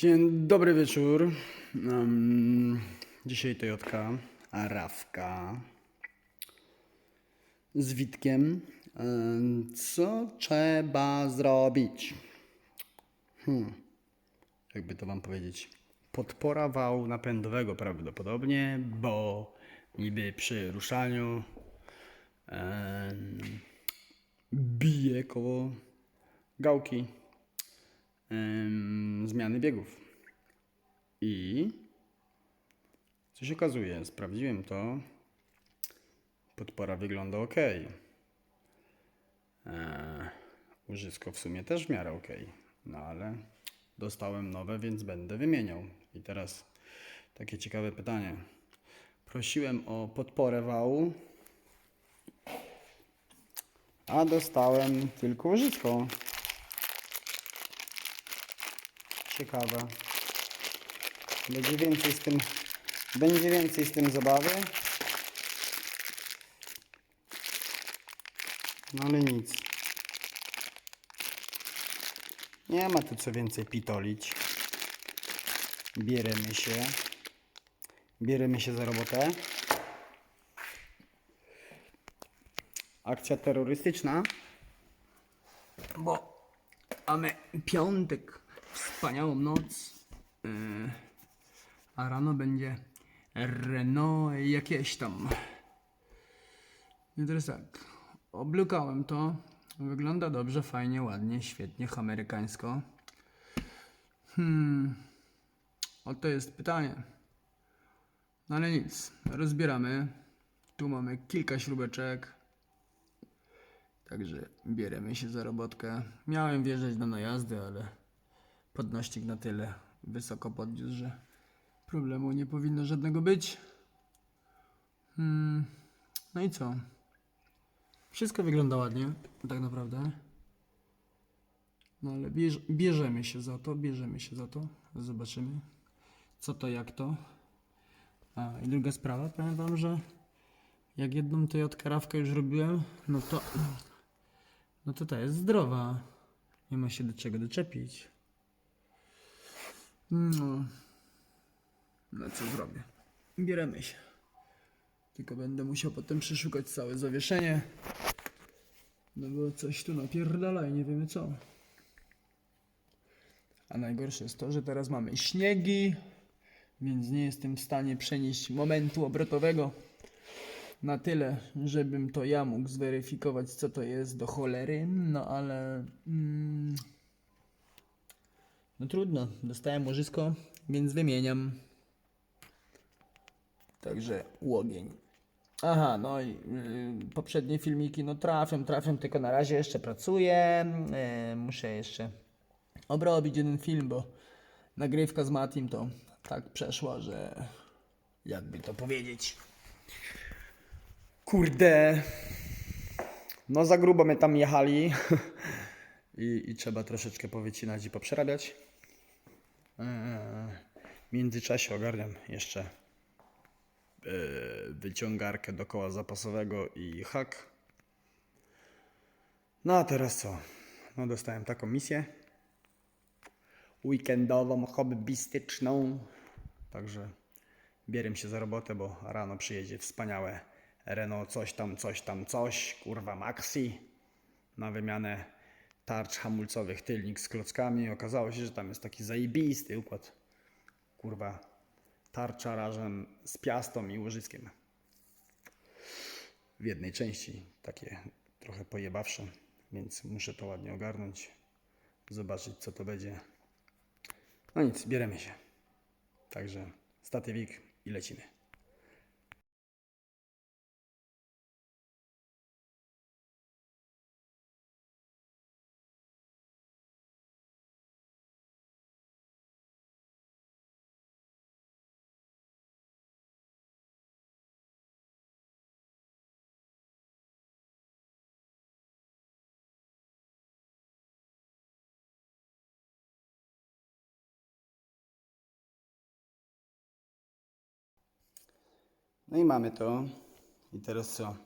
Dzień dobry wieczór. Um, dzisiaj Toyotka, Arawka z Witkiem. Em, Co trzeba zrobić? Hmm. Jakby to wam powiedzieć? Podpora wału napędowego prawdopodobnie, bo niby przy ruszaniu em, bije koło gałki zmiany biegów. I co się okazuje, sprawdziłem to. Podpora wygląda ok. Eee, w sumie też w miarę ok. No ale dostałem nowe, więc będę wymieniał. I teraz takie ciekawe pytanie. Prosiłem o podporę wału, a dostałem tylko łożysko. Ciekawe. Będzie więcej z tym, będzie więcej z tym zabawy. No ale nic. Nie ma tu co więcej pitolić. Bierzemy się. Bierzemy się za robotę. Akcja terrorystyczna. Bo mamy piątek, wspaniałą noc. Yy, a rano będzie Renault jakieś tam. I teraz tak, oblukałem to. Wygląda dobrze, fajnie, ładnie, świetnie, amerykańsko. Hmm, oto jest pytanie. No ale nic, rozbieramy. Tu mamy kilka śrubeczek. Także bierzemy się za robotkę. Miałem wjeżdżać do najazdy, ale podnośnik na tyle wysoko podniósł, że problemu nie powinno żadnego być. Hmm. No i co? Wszystko wygląda ładnie, tak naprawdę. No ale bierz, bierzemy się za to, bierzemy się za to. Zobaczymy, co to, jak to. A i druga sprawa, powiem wam, że jak jedną Toyotkę Rawkę już robiłem, no to no to ta jest zdrowa. Nie ma się do czego doczepić. No. No co zrobię? Bieremy się. Tylko będę musiał potem przeszukać całe zawieszenie. No bo coś tu napierdala i nie wiemy co. A najgorsze jest to, że teraz mamy śniegi, więc nie jestem w stanie przenieść momentu obrotowego na tyle, żebym to ja mógł zweryfikować, co to jest do cholery, no ale. Mm, no trudno, dostałem łożysko, więc wymieniam. Także łogień. Aha, no i y, poprzednie filmiki, no trafią, trafią, tylko na razie jeszcze pracuję. Y, muszę jeszcze obrobić jeden film, bo nagrywka z Matim to tak przeszła, że jakby to powiedzieć. Kurde. No za grubo my tam jechali. I, I trzeba troszeczkę powycinać i poprzerabiać. W międzyczasie ogarniam jeszcze e, wyciągarkę do koła zapasowego i hak. No a teraz co? No dostałem taką misję. Weekendową, hobbystyczną. Także bierę się za robotę, bo rano przyjedzie wspaniałe Renault coś tam, coś tam, coś, kurwa Maxi na wymianę tarcz hamulcowych tylnik z klockami. Okazało się, że tam jest taki zajebisty układ, kurwa, tarcza razem z piastą i łożyskiem. W jednej części, takie trochę pojebawsze, więc muszę to ładnie ogarnąć, zobaczyć co to będzie. No nic, bierzemy się. Także statywik i lecimy. No i mamy to. I teraz co?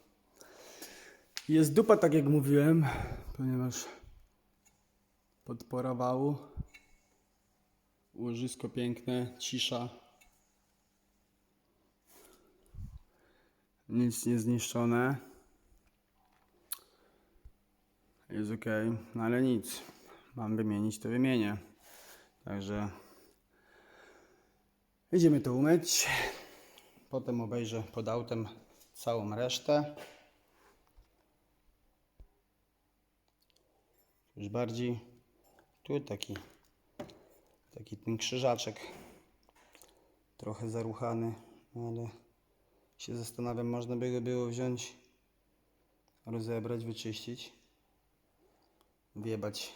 Jest dupa, tak jak mówiłem, ponieważ podpora wału Łożysko piękne, cisza. Nic nie zniszczone. Jest ok, no ale nic. Mam wymienić, to wymienię. Także idziemy to umyć. Potem obejrzę pod autem całą resztę. Już bardziej. Tu taki, taki ten krzyżaczek. Trochę zaruchany, no ale się zastanawiam, można by go było wziąć, rozebrać, wyczyścić, wjebać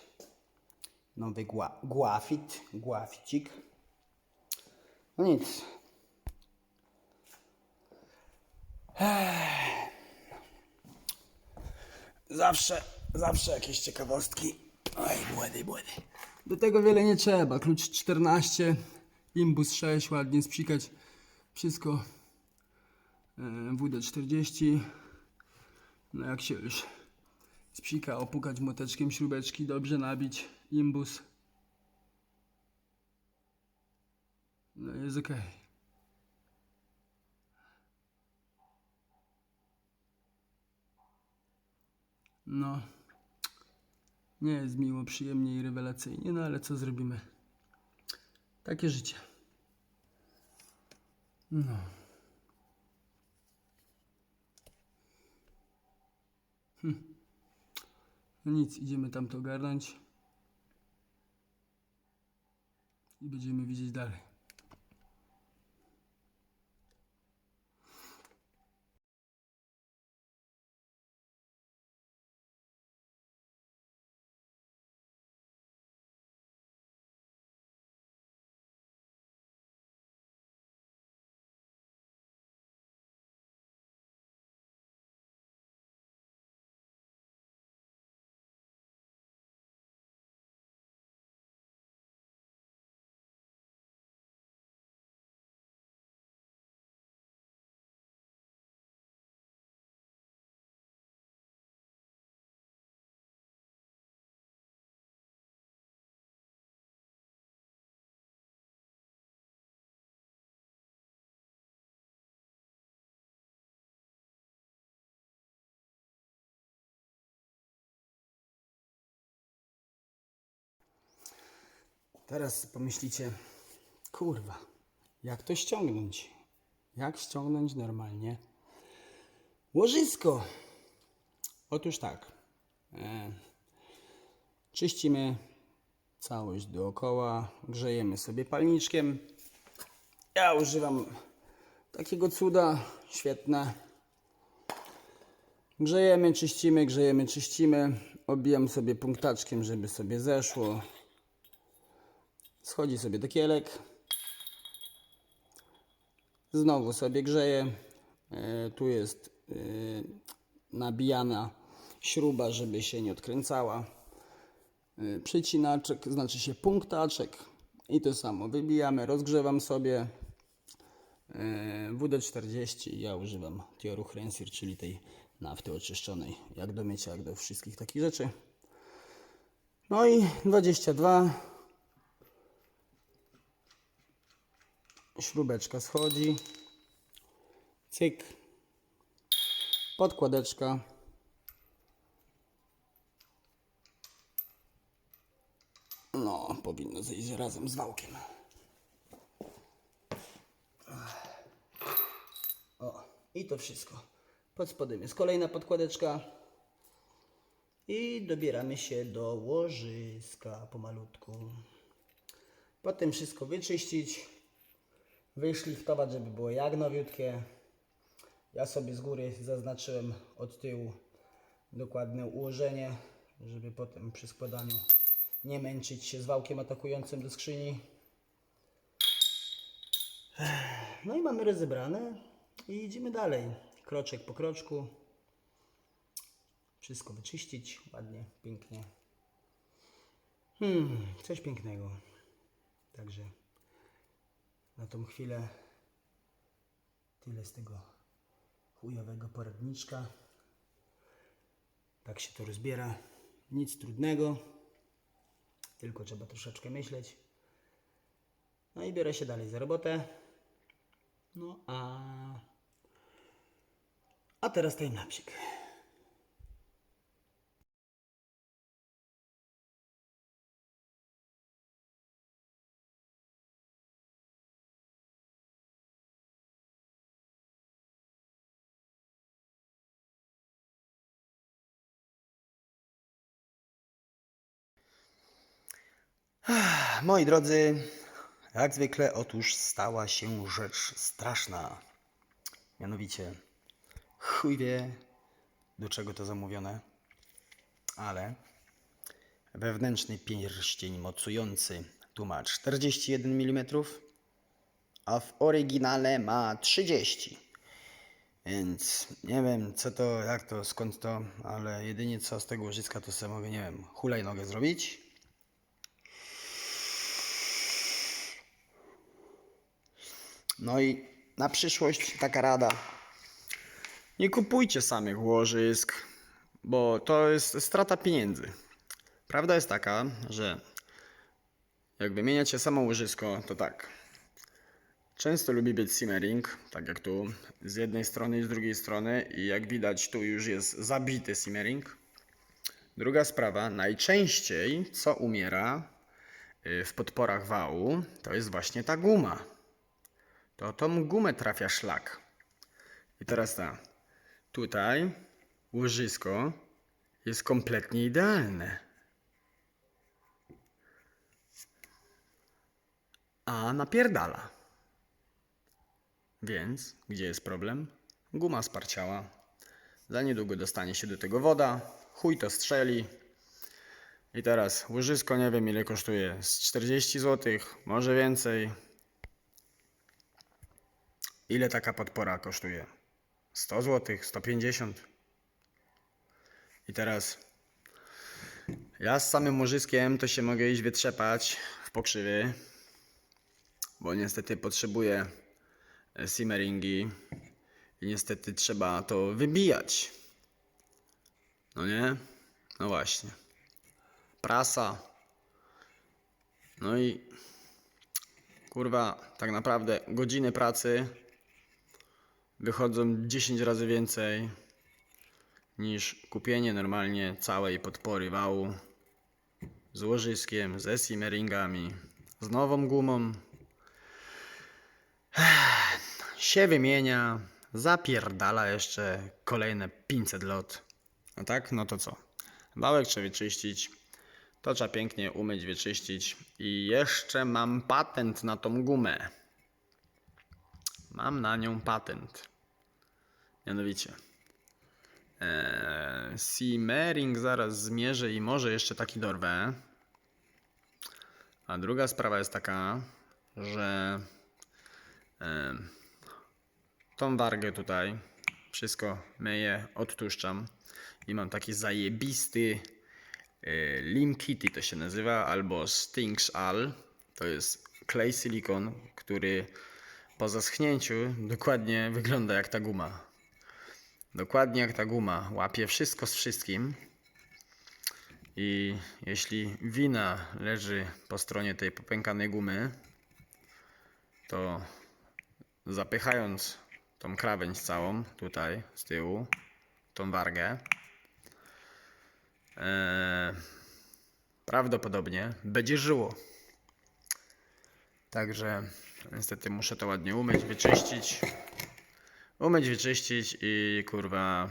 nowy gła, głafit, głaficik. No nic. Zawsze, zawsze jakieś ciekawostki. Oj, błedy, błedy. Do tego wiele nie trzeba. Klucz 14, imbus 6, ładnie spsikać. Wszystko e, WD-40. No jak się już spsika, opukać młoteczkiem śrubeczki, dobrze nabić imbus. No jest ok. No, nie jest miło, przyjemnie i rewelacyjnie, no ale co zrobimy? Takie życie. No. No nic, idziemy tam to ogarnąć. I będziemy widzieć dalej. Teraz pomyślicie, kurwa, jak to ściągnąć? Jak ściągnąć normalnie łożysko? Otóż tak. E, czyścimy całość dookoła, grzejemy sobie palniczkiem. Ja używam takiego cuda, świetne. Grzejemy, czyścimy, grzejemy, czyścimy. Obijam sobie punktaczkiem, żeby sobie zeszło. Schodzi sobie do kielek. Znowu sobie grzeje. E, tu jest e, nabijana śruba, żeby się nie odkręcała. E, przycinaczek, znaczy się punktaczek. I to samo wybijamy, rozgrzewam sobie. E, WD-40 ja używam Tioru Rensir, czyli tej nafty oczyszczonej, jak do mycia, jak do wszystkich takich rzeczy. No i 22 śrubeczka schodzi, cyk, podkładeczka, no powinno zejść razem z wałkiem. O, i to wszystko. Pod spodem jest kolejna podkładeczka i dobieramy się do łożyska pomalutku. Potem wszystko wyczyścić, wyszliftować, żeby było jak nowiutkie. Ja sobie z góry zaznaczyłem od tyłu dokładne ułożenie, żeby potem przy składaniu nie męczyć się z wałkiem atakującym do skrzyni. No i mamy rozebrane i idziemy dalej. Kroczek po kroczku. Wszystko wyczyścić ładnie, pięknie. Hmm, coś pięknego. Także na tą chwilę tyle z tego chujowego poradniczka. Tak się to rozbiera. Nic trudnego, tylko trzeba troszeczkę myśleć. No i biorę się dalej za robotę. No a... A teraz timelapsik. Moi drodzy, jak zwykle, otóż stała się rzecz straszna. Mianowicie, chuj wie, do czego to zamówione, ale wewnętrzny pierścień mocujący tu ma 41 mm, a w oryginale ma 30. Więc nie wiem co to, jak to, skąd to, ale jedynie co z tego łożyska to sobie mogę, nie wiem, hulajnogę zrobić. No i na przyszłość taka rada. Nie kupujcie samych łożysk, bo to jest strata pieniędzy. Prawda jest taka, że jak wymieniacie samo łożysko, to tak. Często lubi być simmering, tak jak tu, z jednej strony i z drugiej strony i jak widać tu już jest zabity simmering. Druga sprawa, najczęściej co umiera y, w podporach wału, to jest właśnie ta guma to tą gumę trafia szlak. I teraz tak. Tutaj łożysko jest kompletnie idealne. A napierdala. Więc gdzie jest problem? Guma sparciała. Za niedługo dostanie się do tego woda. Chuj to strzeli. I teraz łożysko nie wiem ile kosztuje. Z 40 zł, może więcej. Ile taka podpora kosztuje? 100 zł, 150. I teraz ja z samym łożyskiem to się mogę iść wytrzepać w pokrzywy, bo niestety potrzebuję e, simmeringi i niestety trzeba to wybijać. No nie? No właśnie. Prasa. No i kurwa, tak naprawdę godziny pracy wychodzą 10 razy więcej niż kupienie normalnie całej podpory wału z łożyskiem, ze simmeringami, z nową gumą. Się wymienia, zapierdala jeszcze kolejne 500 lot. A tak? No to co? Wałek trzeba wyczyścić, to trzeba pięknie umyć, wyczyścić i jeszcze mam patent na tą gumę. Mam na nią patent. Mianowicie. Eee, Simmering zaraz zmierzę i może jeszcze taki dorwę. A druga sprawa jest taka, że e, tą wargę tutaj wszystko myję, odtłuszczam i mam taki zajebisty e, Lim Kitty to się nazywa, albo Stinks All. To jest klej silikon, który po zaschnięciu dokładnie wygląda jak ta guma. Dokładnie jak ta guma. Łapie wszystko z wszystkim. I jeśli wina leży po stronie tej popękanej gumy, to zapychając tą krawędź całą tutaj z tyłu, tą wargę, e, prawdopodobnie będzie żyło. Także niestety muszę to ładnie umyć, wyczyścić. Umyć, wyczyścić i kurwa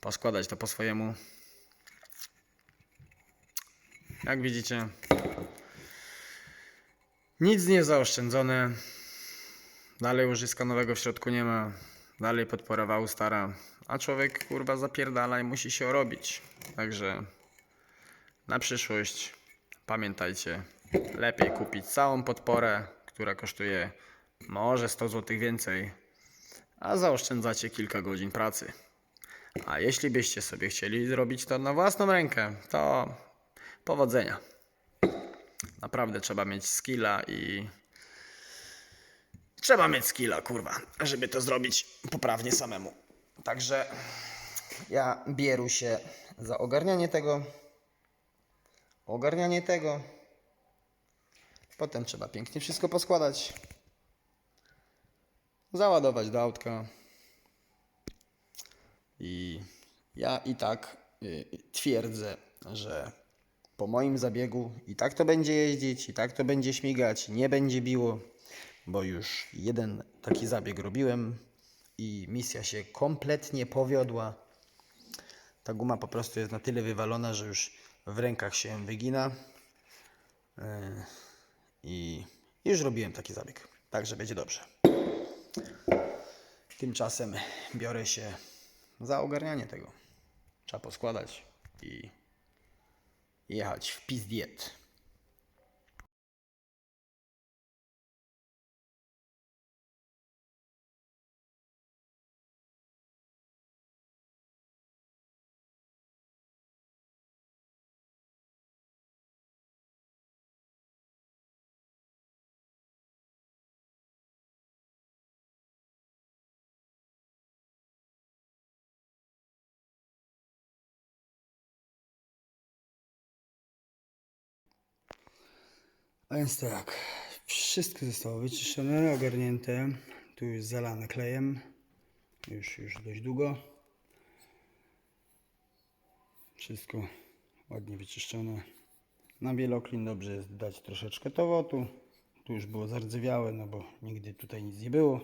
poskładać to po swojemu. Jak widzicie, nic nie zaoszczędzone. Dalej łożyska nowego w środku nie ma. Dalej podpora wału stara. A człowiek kurwa zapierdala i musi się robić. Także na przyszłość pamiętajcie, lepiej kupić całą podporę, która kosztuje może 100 zł więcej, a zaoszczędzacie kilka godzin pracy. A jeśli byście sobie chcieli zrobić to na własną rękę, to powodzenia. Naprawdę trzeba mieć skilla i trzeba mieć skilla, kurwa, żeby to zrobić poprawnie samemu. Także ja bieru się za ogarnianie tego. Ogarnianie tego. Potem trzeba pięknie wszystko poskładać. Załadować do autka. I ja i tak y, twierdzę, że po moim zabiegu i tak to będzie jeździć, i tak to będzie śmigać, nie będzie biło, bo już jeden taki zabieg robiłem i misja się kompletnie powiodła. Ta guma po prostu jest na tyle wywalona, że już w rękach się wygina. Yy, I już robiłem taki zabieg, także będzie dobrze. Tymczasem biorę się za ogarnianie tego. Trzeba poskładać i jechać w pizdiet. A więc tak, wszystko zostało wyczyszczone, ogarnięte. Tu już zalane klejem. Już, już dość długo. Wszystko ładnie wyczyszczone. Na wieloklin dobrze jest dać troszeczkę towotu. Tu już było zardzewiałe, no bo nigdy tutaj nic nie było.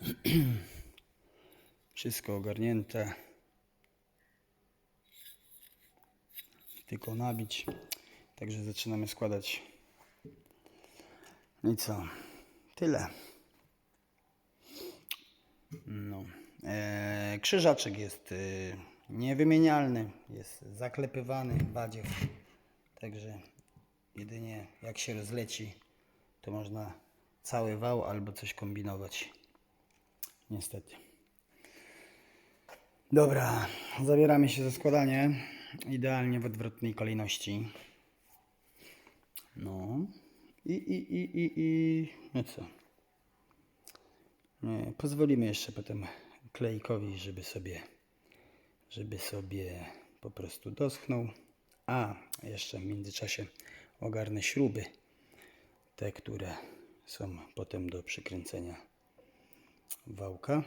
Wszystko ogarnięte. Tylko nabić. Także zaczynamy składać. No i co? Tyle. No. E, krzyżaczek jest e, niewymienialny, jest zaklepywany badziew. Także jedynie jak się rozleci, to można cały wał albo coś kombinować. Niestety. Dobra, zabieramy się za składanie. Idealnie w odwrotnej kolejności. No. I, i, i, i, i. No co? Nie, pozwolimy jeszcze potem klejkowi, żeby sobie, żeby sobie po prostu doschnął. A, jeszcze w międzyczasie ogarnę śruby. Te, które są potem do przykręcenia wałka.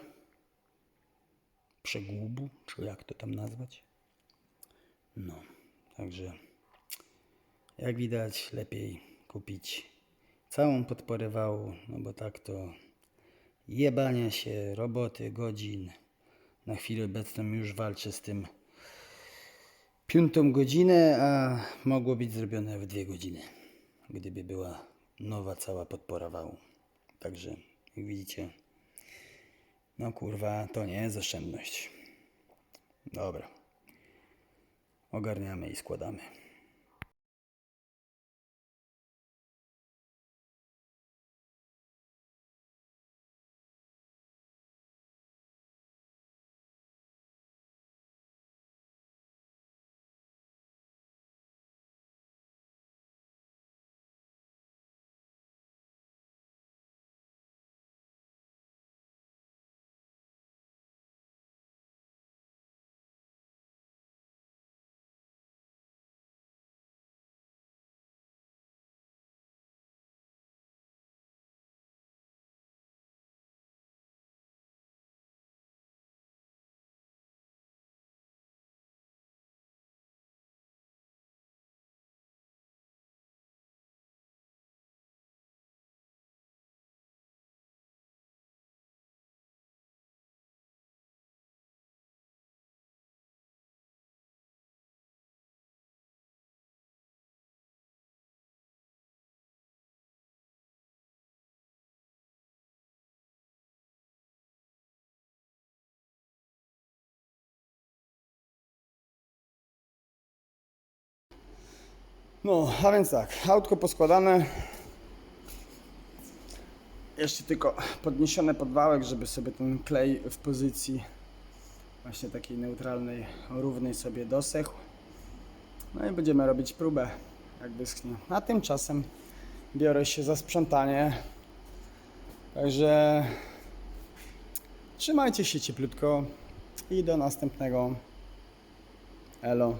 Przegłubu, czy jak to tam nazwać. No, także jak widać, lepiej kupić całą podporę wału, no bo tak to jebania się, roboty, godzin. Na chwilę obecną już walczę z tym piątą godzinę, a mogło być zrobione w dwie godziny, gdyby była nowa cała podpora wału. Także, jak widzicie, no kurwa, to nie jest oszczędność. Dobra. Ogarniamy i składamy. No, a więc tak, autko poskładane. Jeszcze tylko podniesione pod wałek, żeby sobie ten klej w pozycji właśnie takiej neutralnej, równej sobie dosechł. No i będziemy robić próbę, jak wyschnie. A tymczasem biorę się za sprzątanie. Także trzymajcie się cieplutko i do następnego. Elo.